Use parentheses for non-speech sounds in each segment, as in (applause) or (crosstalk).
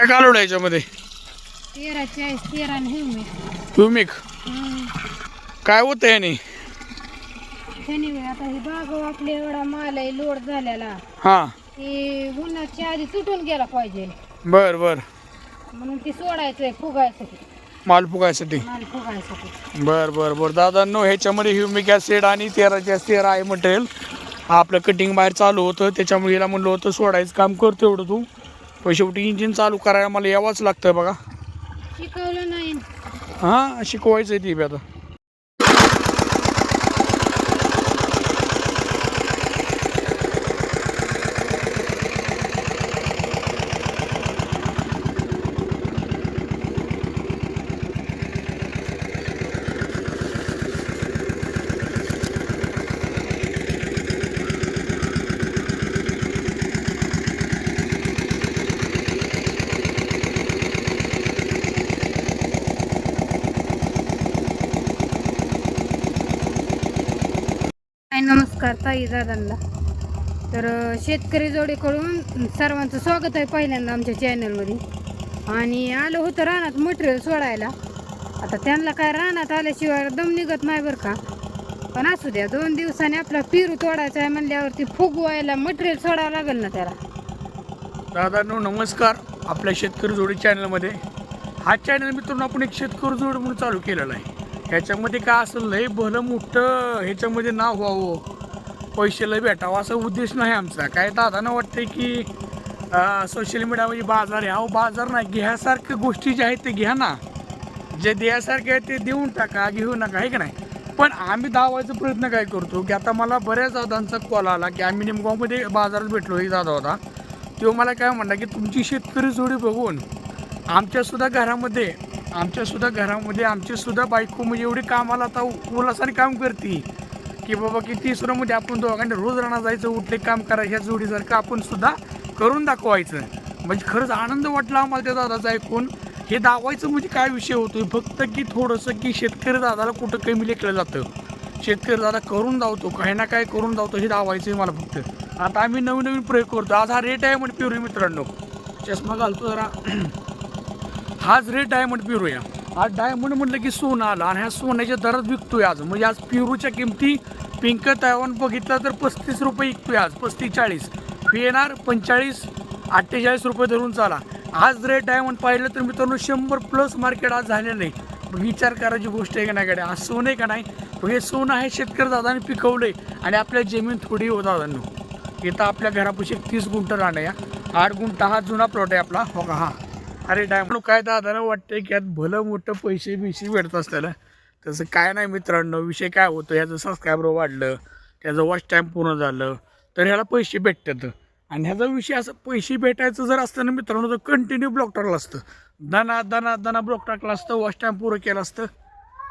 काय कालवड याच्यामध्ये? तेरा चाळीस भूमिक काय होतं याने? त्याने आता ही बाग आपली एवढा माल आहे लोड झालेला. हा. ते उन्हाच्या आधी सुटून गेला पाहिजे. बर बर. म्हणून ती सोडायचंय फुगायसाठी. माल फुगायसाठी. माल फुगायसाठी. बर बर बर. दादांनो ह्याच्यामध्ये ह्युमिक ॲसिड आणि तेराचे तेरा आहे मटेरियल आपलं कटिंग बाहेर चालू होतं त्याच्यामुळे हिला म्हणलं होतं सोडायचं काम करतो एवढं तू. पण शेवटी इंजिन चालू करायला मला यावंच लागतं बघा. शिकवलं नाही. हां शिकवायचं आहे ती बी आता हाय नमस्कार दादांना. तर शेतकरी जोडीकडून सर्वांचं स्वागत आहे पहिल्यांदा आमच्या चॅनलमध्ये आणि आलं होतं रानात मटेरियल सोडायला. आता त्यांना काय रानात आल्याशिवाय दम निघत नाही बरं का. पण असू द्या दोन दिवसांनी आपला पेरू तोडायचा आहे म्हणल्यावरती फुगवायला मटेरियल सोडावं लागेल ना त्याला. दादांनो नमस्कार. आपल्या शेतकरी जोडी चॅनलमध्ये हा चॅनल मित्रांनो आपण एक शेतकरी जोड म्हणून चालू केलेला आहे. ह्याच्यामध्ये काय असेल लय भलं मोठं ह्याच्यामध्ये नाव व्हावं. पैशाला भेटावं असा उद्देश नाही आमचा. काय दादांना वाटतं की सोशल मीडियामध्ये म्हणजे बाजार आहे. अहो बाजार नाही घ्यासारख्या गोष्टी ज्या आहेत ते घ्या ना. जे द्यासारखे आहेत ते देऊन टाका घेऊ नका आहे की नाही? पण आम्ही दावायचा प्रयत्न काय करतो की आता मला बऱ्याच दादांचा कॉल आला की आम्ही निमगावमध्ये बाजारात भेटलो एक दादा होता. तो मला काय म्हणला की तुमची शेतकरी जोडी बघून आमच्यासुद्धा घरामध्ये आमच्यासुद्धा घरामध्ये आमचीसुद्धा बायको म्हणजे एवढी कामाला आता उलासाने काम करते. की बाबा की तिसरंमध्ये म्हणजे आपण दोघांनी रोज राहणार जायचं उठले काम करायचं ह्या जोडीसारखं आपण सुद्धा करून दाखवायचं. म्हणजे खरंच आनंद वाटला आम्हाला त्या दादाचा ऐकून. हे दावायचं म्हणजे काय विषय होतोय? फक्त की थोडंसं की शेतकरी दादाला कुठं कमी लेखलं जातं. शेतकरी दादा करून धावतो काही ना काय करून धावतो हे दावायचं आहे मला फक्त. आता आम्ही नवीन नवीन प्रयोग करतो. आज हा रेट आहे म्हणजे पिरू मित्रांनो. चष्मा घालतो जरा. (clears throat) हाच रेट आहे म्हणजे पिरूया आज डायमंड म्हटलं की सोनं आलं आणि ह्या सोन्याच्या दरात विकतोय आज. म्हणजे आज पिरूच्या किमती पिंक तैवान बघितलं तर पस्तीस रुपये विकतोय आज पस्तीस चाळीस. पी एन आर पंचेचाळीस अठ्ठेचाळीस रुपये धरून चाला. आज रेट डायमंड पाहिलं तर मित्रांनो शंभर प्लस मार्केट आज झालेलं नाही मग विचार करायची गोष्ट आहे का नाही गाडी आज सोनं आहे का नाही? मग हे सोनं आहे शेतकरी दादाने पिकवलंय आणि आपल्या जमीन थोडी हो दादांनो. इथं आपल्या घरापाशी एक तीस गुंठ राहणं या आठ गुंठा हा जुना प्लॉट आहे आपला. हो का? हा. अरे डायमंड काय दादाला वाटतंय की यात भलं मोठं पैसे बिशे भेटत असताना. तसं काय नाही मित्रांनो विषय काय होतो ह्याचं सबस्क्रायबर वाढलं त्याचं वॉच टाईम पूर्ण झालं तर ह्याला पैसे भेटतात. आणि ह्याचा विषय असं पैसे भेटायचं जर असतं ना मित्रांनो तर कंटिन्यू ब्लॉक टाकलं असतं. दना दना दना ब्लॉक टाकलं असतं वॉच टाईम पूर्ण केलं असतं.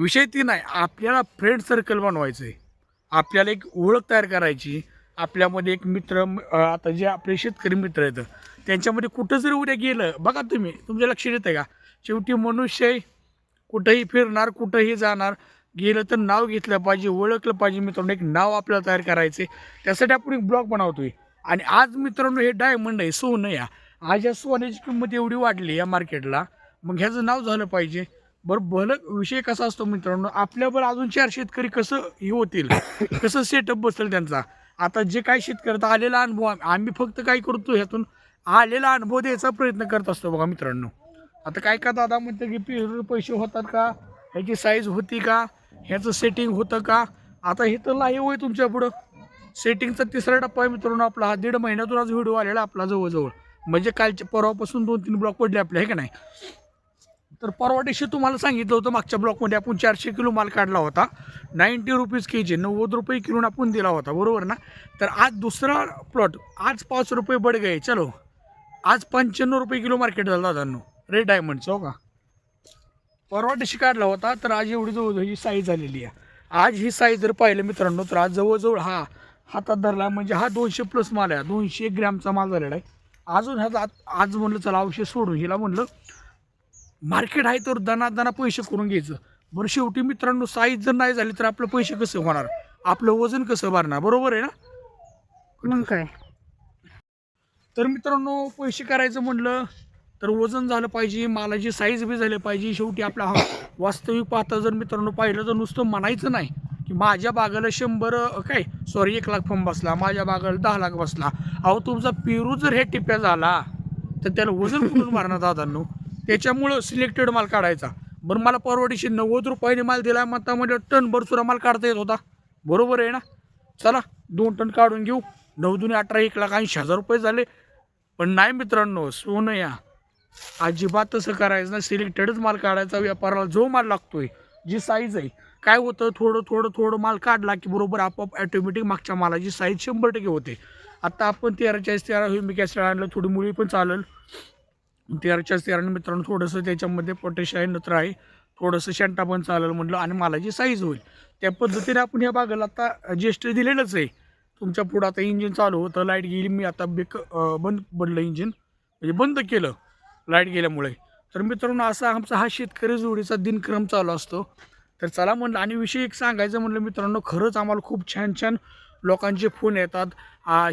विषय ती नाही आपल्याला फ्रेंड सर्कल बनवायचं आहे आपल्याला एक ओळख तयार करायची. आपल्यामध्ये एक मित्र आता जे आपले शेतकरी मित्र आहेत त्यांच्यामध्ये कुठं जरी उद्या गेलं बघा तुम्ही तुमच्या लक्षात येतं का? शेवटी मनुष्य आहे कुठंही फिरणार कुठंही जाणार गेलं तर नाव घेतलं पाहिजे ओळखलं पाहिजे. मित्रांनो एक नाव आपल्याला तयार करायचं आहे त्यासाठी आपण एक ब्लॉग बनवतोय. आणि आज मित्रांनो हे डायमंड आहे सोनं या. आज या सोन्याची किंमत एवढी वाढली या मार्केटला. मग ह्याचं नाव झालं पाहिजे. बरं भलं विषय कसा असतो मित्रांनो आपल्यावर अजून चार शेतकरी कसं हे होतील? कसं सेटअप बसेल त्यांचा? आता जे काय शेतकरी आलेला अनुभव आम्ही फक्त काय करतो ह्यातून आलेला अनुभव द्यायचा प्रयत्न करत असतो बघा मित्रांनो. आता काय का दादा म्हणतं की पे पैसे होतात का? ह्याची साईज होती का? ह्याचं सेटिंग होतं का? आता हे तर लाईव्ह आहे तुमच्या पुढं. सेटिंगचा तिसरा टप्पा आहे मित्रांनो आपला. हा दीड महिन्यातून आज व्हिडिओ आलेला आपला जवळजवळ. म्हणजे कालच्या परवापासून दोन तीन ब्लॉक पडले आपले आहे का नाही? तर परवा दिवशी तुम्हाला सांगितलं होतं मागच्या ब्लॉकमध्ये आपण चारशे किलो माल काढला होता. नाईंटी रुपीज के जी नव्वद रुपये किलोनं आपण दिला होता बरोबर ना? तर आज दुसरा प्लॉट आज पाच रुपये बड गए चलो. आज पंच्याण्णव रुपये किलो मार्केट झालं दादांनो. रेड डायमंडचं हो का? परवा दिवशी काढला होता तर आज एवढी जवळजवळ ही साईज झालेली आहे. आज ही साईज जर पाहिलं मित्रांनो तर आज जवळजवळ हा हातात धरला म्हणजे हा दोनशे प्लस माल आहे. दोनशे ग्रॅमचा माल झालेला आहे. अजून ह्याचा आज आज म्हणलं चला औषध सोडू हिला म्हणलं मार्केट आहे तर दना दना पैसे करून घ्यायचं. बरं शेवटी मित्रांनो साईज जर नाही झाली तर आपलं पैसे कसं होणार? आपलं वजन कसं भरणार? बरोबर आहे ना? मग काय? तर मित्रांनो पैसे करायचं म्हणलं तर वजन झालं पाहिजे मालाची साईज बी झाली पाहिजे. शेवटी आपला हा वास्तविक पाहता जर मित्रांनो पाहिलं तर नुसतं म्हणायचं नाही की माझ्या बागाला शंभर काय? सॉरी एक लाख फॉर्म बसला. माझ्या बागाला दहा लाख बसला. अहो तुमचा पेरू जर हे टिप्या झाला तर त्याला वजन कुठून मारणार दादांनो? त्याच्यामुळं सिलेक्टेड माल काढायचा. बरं मला परवडीशी नव्वद रुपयाने माल दिला म्हणता म्हणजे टनभर सुद्धा माल काढता येत होता. बरोबर आहे ना? चला दोन टन काढून घेऊ. नऊ दुने अठरा एक लाख ऐंशी हजार रुपये झाले. पण नाही मित्रांनो सोनं या. अजिबात तसं करायचं ना सिलेक्टेडच माल काढायचा व्यापाराला जो माल लागतोय जी साईज आहे. काय होतं थोडं थोडं थोडं माल काढला की बरोबर आपोआप ॲटोमॅटिक मागच्या मालाची साईज शंभर टक्के होते. आता आपण तेरा चाळीस तेरा ह्युमिक ॲसिड आणलं थोडी मुळी पण चालेल. तेरा चाळीस तेराने मित्रांनो थोडंसं त्याच्यामध्ये पोटॅश आहे नत्र आहे. थोडंसं शेंटा पण चालेल म्हटलं आणि मालाची साईज होईल. त्या पद्धतीने आपण ह्या बागेला आता टी दिलेलंच आहे. तुमच्या पुढं आता इंजिन चालू होतं लाइट गेली मी आता बेक बंद पडलं इंजिन म्हणजे बंद केलं लाइट गेल्यामुळे. तर मित्रांनो असा आमचा हा शेतकरी जोडीचा दिनक्रम चालू असतो. तर चला म्हणलं आणि विषय एक सांगायचं म्हणलं मित्रांनो खरंच आम्हाला खूप छान छान लोकांचे फोन येतात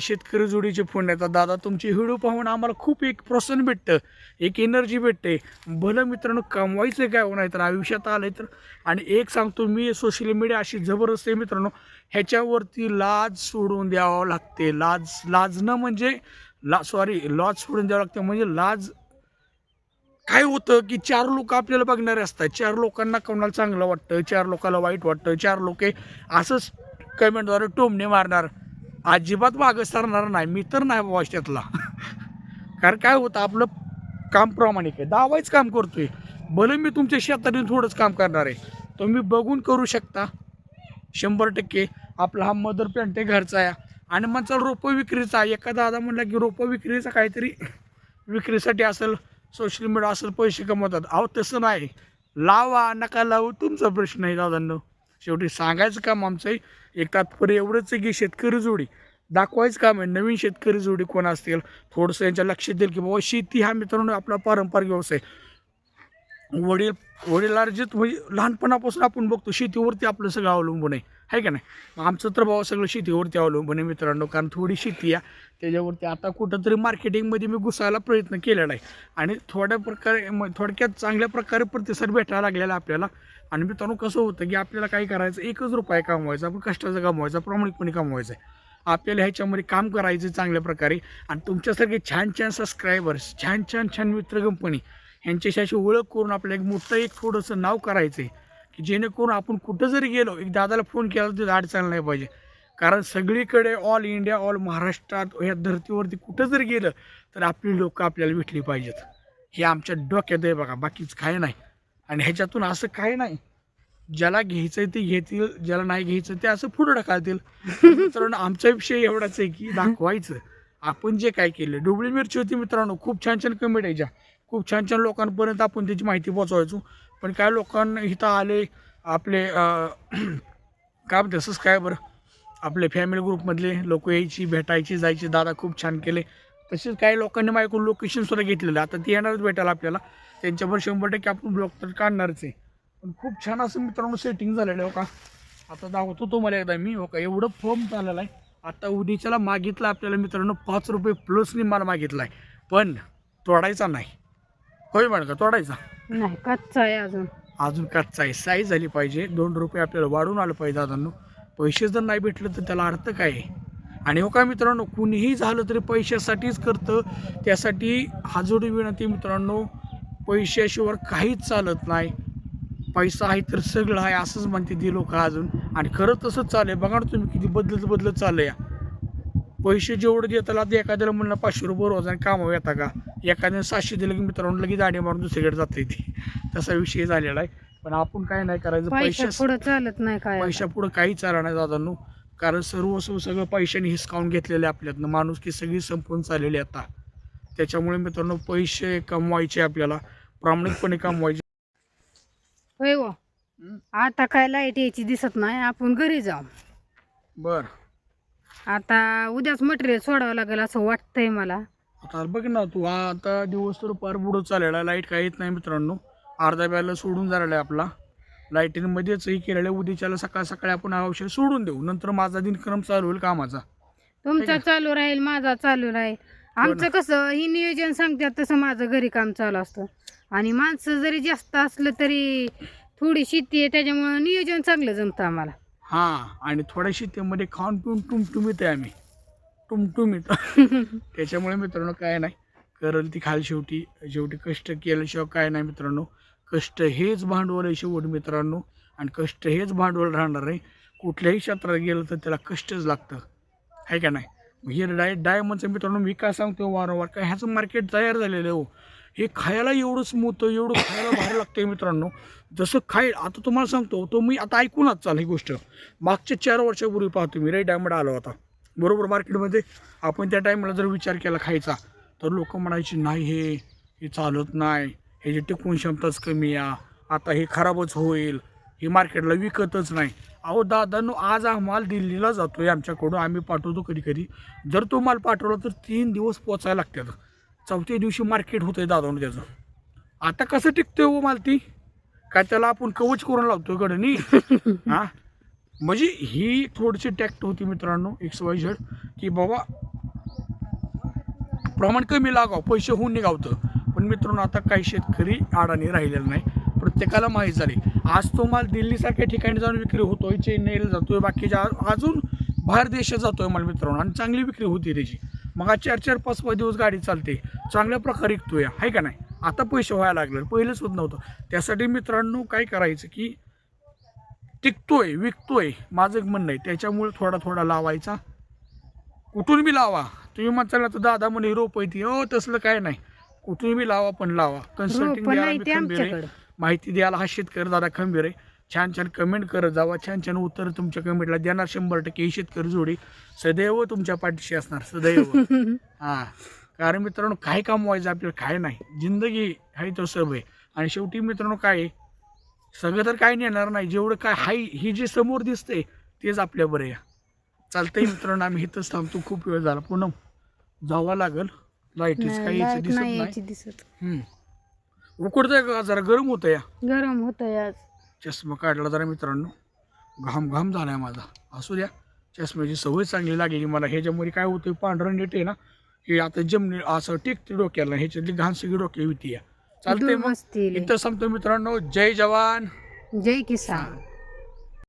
शेतकरी जोडीचे फोन येतात. दादा तुमची व्हिडिओ पाहून आम्हाला खूप एक प्रोत्साहन भेटतं एक एनर्जी भेटते. भलं मित्रांनो कमवायचं काय होणार तर आयुष्यात आलं तर. आणि एक सांगतो मी सोशल मीडिया अशी जबरदस्त आहे मित्रांनो ह्याच्यावरती लाज सोडून द्यावं लागते. लाज लाजणं म्हणजे ला सॉरी लाज सोडून द्यावं लागते म्हणजे लाज काय होतं की चार लोक आपल्याला बघणारे असतात. चार लोकांना कोणाला चांगलं वाटतं चार लोकाला वाईट वाटतं चार लोक असंच कमेंटद्वारे टोमणे मारणार. अजिबात मागं सरणार नाही. मी तर नाही बाबा त्यातला कारण काय होतं आपलं काम प्रामाणिक आहे. दावायच काम करतोय. भले मी तुमच्या शेतातून थोडंच काम करणार आहे. तुम्ही बघून करू शकता. शंभर टक्के. आपला हा मदर प्लॅन्ट आहे घरचा आहे आणि मग रोपं विक्रीचा. एका दादा म्हणला की रोपं विक्रीचा काहीतरी विक्रीसाठी असेल सोशल मीडिया असेल पैसे कमवतात. अहो तसं नाही. लावा नका लावू. तुमचा प्रश्न आहे दादांनो. शेवटी सांगायचं काम आमचं आहे एक तात्पर्य एवढंच आहे की शेतकरी जोडी. दाखवायचं काम आहे नवीन शेतकरी जोडी कोण असतील थोडंसं यांच्या लक्षात देईल की बाबा शेती हा मित्रांनो आपला पारंपरिक व्यवसाय वडील वडिलार्जित म्हणजे लहानपणापासून आपण बघतो शेतीवरती आपलं सगळं अवलंबून आहे. आहे का नाही? आमचं तर बाबा सगळं शेतीवरती अवलंबून आहे मित्रांनो कारण थोडी शेती आहे. त्याच्यावरती आता कुठंतरी मार्केटिंगमध्ये मी घुसायला प्रयत्न केलेला आहे. आणि थोड्या प्रकारे थोडक्यात चांगल्या प्रकारे प्रतिसाद भेटायला लागलेला आपल्याला. आणि मित्रांनो कसं होतं की आपल्याला काय करायचं? एकच रुपये कमवायचा आपण कष्टाचं कमवायचा प्रामाणिकपणे कमवायचं आहे. आपल्याला ह्याच्यामध्ये काम करायचं चांगल्या प्रकारे. आणि तुमच्यासारखे छान छान सबस्क्रायबर्स छान छान छान मित्र कंपनी ह्यांच्याशी अशी ओळख करून आपल्याला एक मोठं एक थोडंसं नाव करायचं आहे की जेणेकरून आपण कुठं जरी गेलो एक दादाला फोन केला तर अडचण नाही पाहिजे. कारण सगळीकडे ऑल इंडिया ऑल महाराष्ट्रात ह्या धर्तीवरती कुठं जरी गेलं तर आपली लोकं आपल्याला भेटली पाहिजेत. हे आमच्या डोक्यात आहे बघा बाकीच काय नाही. आणि ह्याच्यातून असं काय नाही. ज्याला घ्यायचं ते घेतील ज्याला नाही घ्यायचं ते असं पुढं ढकलतील. मित्रांनो आमचा विषय एवढाच आहे की दाखवायचं. आपण जे काय केलं डुबळी मिरची होती मित्रांनो खूप छान छान कमेंट यायच्या. खूप छान छान लोकांपर्यंत आपण त्याची माहिती पोचवायचो पण काय लोकांना इथं आले आपले काय म्हणते सबस्क्रायबर आपले फॅमिली ग्रुपमधले लोक यायची भेटायची जायची दादा खूप छान केले. तसेच काही लोकांनी माझ्याकडून लोकेशनसुद्धा घेतलेलं आता ते येणारच भेटायला आपल्याला. त्यांच्यावर शंभर टक्के आपण ब्लॉग तर काढणारच आहे. पण खूप छान असं मित्रांनो सेटिंग झालेलं आहे हो का? आता दाखवतो तुम्हाला एकदा मी हो का? एवढं फॉर्म झालेलं आहे. आता उद्याच्याला मागितलं आपल्याला मित्रांनो पाच रुपये प्लसनी मला मागितला आहे पण तोडायचा नाही. होय मॅडम का तोडायचा? नाही कच्चा आहे अजून. अजून कच्चा आहे. साईज झाली पाहिजे. दोन रुपये आपल्याला वाढून आलं पाहिजे दादांनो. पैसे जर नाही भेटले तर त्याला अर्थ काय आहे? आणि हो का मित्रांनो कुणीही झालं तरी पैशासाठीच करतं. त्यासाठी हाजोडी विनंती मित्रांनो पैशाशिवाय काहीच चालत नाही. पैसा आहे तर सगळं आहे असंच म्हणते ती लोक अजून. आणि खरं तसंच चाललंय. बघा ना तुम्ही किती बदलत बदलत चाललंय. या पैसे जेवढे देताला आता एखाद्याला म्हणलं पाचशे रुपये रोज आणि कामावर येता का? एखाद्याने सातशे दिलं की मित्रांनो लगेच गाडी मारून दुसरीकडे जाते ती. तसा विषय झालेला आहे. पण आपण काय नाही करायचं. पैशा पुढं चालत नाही काय. पैशा पुढं काही चालणार नाही दादांनो. कारण सर्वस्व सगळं पैशाने हिसकावून घेतलेले आपल्यातनं. माणूस की सगळी संपून चाललेली आता. त्याच्यामुळे मित्रांनो पैसे कमवायचे आपल्याला. प्रामाणिकपणे कमवायचे. होय हो आता काय लाइट यायची दिसत नाही. आपण घरी जाऊ. बर. आता उद्याच मटेरियल सोडावं लागेल असं वाटतंय मला. आता बघ ना तू आता दिवस तर फार बुडत चाललेला लाइट काही येत नाही मित्रांनो. अर्धा ब्याला सोडून झालेला आहे आपला. लाईटीमध्येच हे केलेलं आहे. उद्याच्याला सकाळ सकाळी आपण हा औषध सोडून देऊ. नंतर माझा दिनक्रम चालू होईल कामाचा. तुमचा चालू राहील माझा चालू राहील. आमचं कसं ही नियोजन सांगतात तसं माझं घरी काम चालू असतं. आणि माणसं जरी जास्त असलं तरी थोडी शेती आहे त्याच्यामुळं नियोजन चांगलं जमतं आम्हाला. हां आणि थोड्याशी त्यामध्ये खाऊन पिऊन टुमटुमीत आहे आम्ही. टुमटुमीत (laughs) त्याच्यामुळे मित्रांनो काय नाही. करल ती खाल शेवटी. शेवटी कष्ट केल्याशिवाय काय नाही मित्रांनो. कष्ट हेच भांडवल आहे शेवट मित्रांनो. आणि कष्ट हेच भांडवल राहणार आहे. कुठल्याही क्षेत्रात गेलं तर त्याला कष्टच लागतं. आहे का नाही? हे डाय डायमंडचं मित्रांनो मी काय सांगतो वारंवार? काय ह्याचं मार्केट तयार झालेलं आहे हो. हे खायला एवढं स्मूथ एवढं खायला भारी लागतं मित्रांनो. जसं खाय आता तुम्हाला सांगतो तो मी आता ऐकूनच चाल ही गोष्ट. मागच्या चार वर्षापूर्वी पाहतो मी रे डायमंड आला होता. बरोबर मार्केटमध्ये आपण त्या टायमाला जर विचार केला खायचा तर लोक म्हणायची नाही हे हे चालत नाही. ह्याची टिकून क्षमताच कमी आहे. आता हे खराबच होईल. हे मार्केटला विकतच नाही. अहो दादांनो आज हा माल दिल्लीला जातोय आमच्याकडून. आम्ही पाठवतो कधी कधी जर तो माल पाठवला तर तीन दिवस पोचायला लागतात. चौथ्या दिवशी मार्केट होतंय दादानं त्याचं. आता कसं टिकतंय हो माल ती काय त्याला आपण कवच करून लावतो कडनी (laughs) हा? म्हणजे ही थोडीशी टॅक्ट होती मित्रांनो एक्स वाय झेड की बाबा प्रमाण कमी लागाव पैसे होऊन निघावतं. पण मित्रांनो आता काही शेतकरी अडाणी राहिलेला नाही. प्रत्येकाला माहीत झाली. आज तो माल दिल्लीसारख्या ठिकाणी जाऊन विक्री होतोय चेन्नईला जातोय बाकीच्या अजून बाहेर देशात जातोय माल मित्रांनो आणि चांगली विक्री होती त्याची. मग आज चार चार पाच पाच दिवस गाडी चालते. चांगल्या प्रकारे विकतोय. आहे का नाही? आता पैसे व्हायला लागले. पहिलेच होत नव्हतं. त्यासाठी मित्रांनो काय करायचं की टिकतोय विकतोय. माझं एक म्हणणं आहे. त्याच्यामुळे थोडा थोडा लावायचा. कुठून बी लावा. तुम्ही म्हणताल तर दादा म्हणे रोप येते ती हो तसलं काय नाही. कुठून बी लावा पण लावा. कन्सल्टिंग द्यायला मी ते खंबीर आहे. माहिती द्यायला हा शेतकरी दादा खंबीर आहे. छान छान कमेंट करत जावा. छान छान उत्तर तुमच्या कमेंटला देणार. शंभर टक्के ही शेतकरी जोडी सदैव तुमच्या पाठीशी असणार. सदैव. (laughs) हा. कारण मित्रांनो काय कमवायचं आपल्याला काय नाही. जिंदगी आहे तो सब आहे. आणि शेवटी मित्रांनो काय आहे? सगळं तर काय नेणार नाही. जेवढं काय हाय ही जे समोर दिसतंय तेच आपल्या बरं आहे. चालतंय मित्रांनो आम्ही इथंच थांबतो. खूप वेळ झाला. पुन्हा जावं लागल. लाईटीच नाही, काही लाइट दिसत नाही नाही. याची दिसत. हम्म. उकडतंय का जरा? गरम होतं या. गरम होतंय आज. चष्मा काढला जरा मित्रांनो. घाम घाम झालाय माझा. असू द्या. चष्म्याची सवय चांगली लागली मला. ह्याच्यामध्ये काय होतं पांढरं नीट आहे ना हे आता जमनी असं टेकते डोक्याला. ह्याच्यातली घाण सगळी डोक्या होती चालतंय दूर मग. इथं सांगतो मित्रांनो. जय जवान. जय किसान.